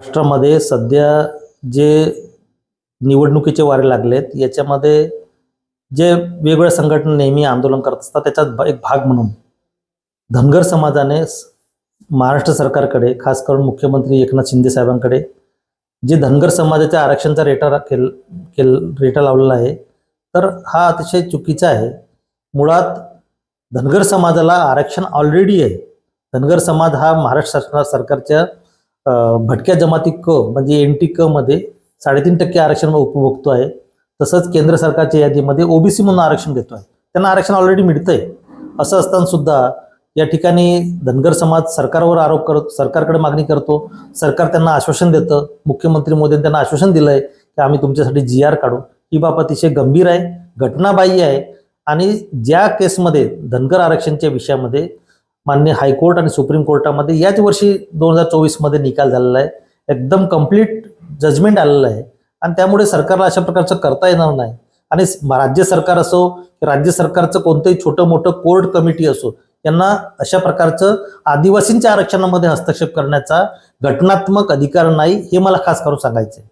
महाराष्ट्रामध्ये सध्या जे निवडणुकीचे वारे लागलेत याच्यामध्ये जे वेगवेगळ्या संघटना नेहमी आंदोलन करत असतात त्याच्यात एक भाग म्हणून. धनगर समाजाने स- महाराष्ट्र सरकारकडे खास करून मुख्यमंत्री एकनाथ शिंदे साहेबांकडे जे धनगर समाजाच्या आरक्षणचा रेटा केल केल रेटा लावलेला आहे तर हा अतिशय चुकीचा आहे. मुळात धनगर समाजाला आरक्षण ऑलरेडी आहे. धनगर समाज हा महाराष्ट्र सरकार सरकारच्या भटक्या जमाती क म्हणजे एन टी क मध्ये साडेतीन टक्के आरक्षण उपभोगतो आहे. तसंच केंद्र सरकारच्या यादीमध्ये ओबीसी म्हणून आरक्षण देतो आहे. त्यांना आरक्षण ऑलरेडी मिळतंय. असं असताना सुद्धा या ठिकाणी धनगर समाज सरकारवर आरोप करत सरकारकडे मागणी करतो. सरकार त्यांना आश्वासन देतं. मुख्यमंत्री मोदींनी त्यांना आश्वासन दिलंय की आम्ही तुमच्यासाठी जी आर काढू. ही बाब अतिशय गंभीर आहे घटनाबाह्य आहे. आणि ज्या केसमध्ये धनगर आरक्षणच्या विषयामध्ये मान्य हायकोर्ट आणि सुप्रीम कोर्टामध्ये याच वर्षी दोन हजार चोवीसमध्ये निकाल झालेला आहे. एकदम कंप्लीट जजमेंट आलेलं आहे. आणि त्यामुळे सरकारला अशा प्रकारचं करता येणार नाही. आणि राज्य सरकार असो की राज्य सरकारचं कोणतंही छोटं मोठं कोर्ट कमिटी असो यांना अशा प्रकारचं आदिवासींच्या आरक्षणामध्ये हस्तक्षेप करण्याचा घटनात्मक अधिकार नाही हे मला खास करून सांगायचं आहे